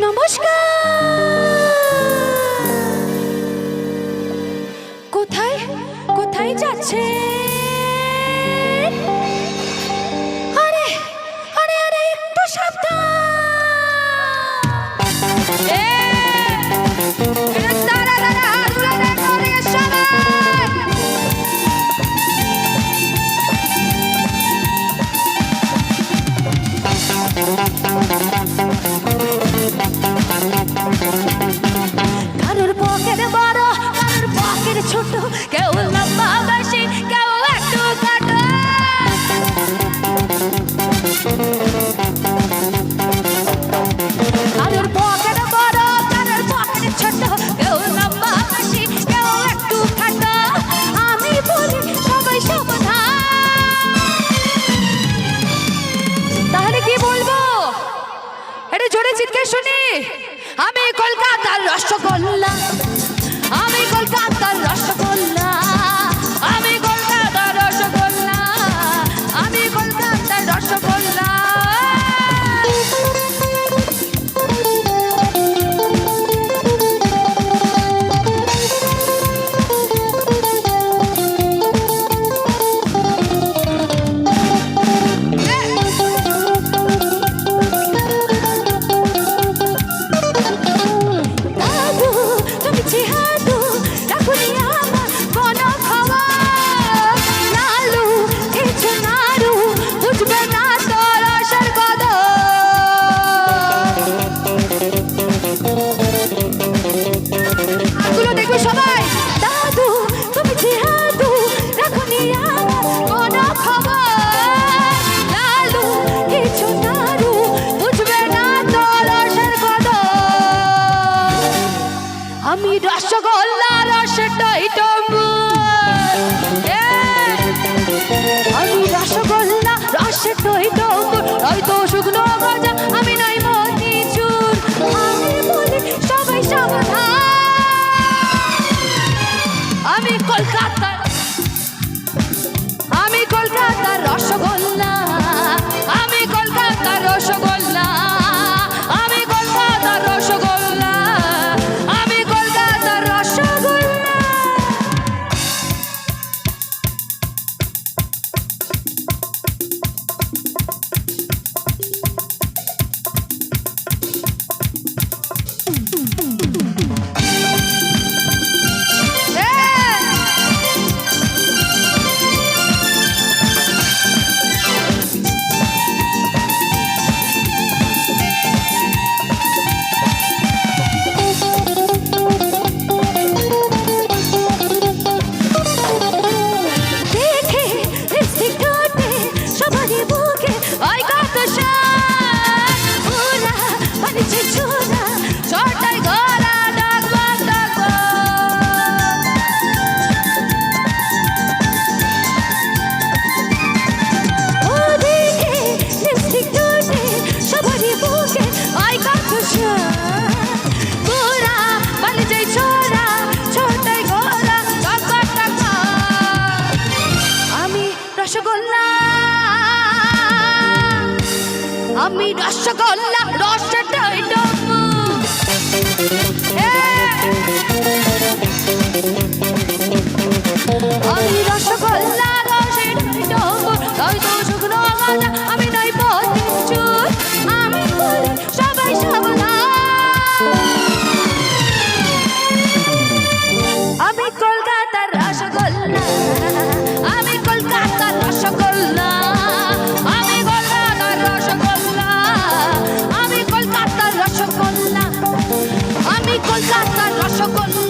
নমস্কার। কোথায়? কোথায় যাচ্ছে? শুনি। আমি কলকাতার রসগোল্লা। আমি কলকাতার রসগোল্লা। আমি রসগোল্লা রসটাই ডোর লাচার রসগোল্লা।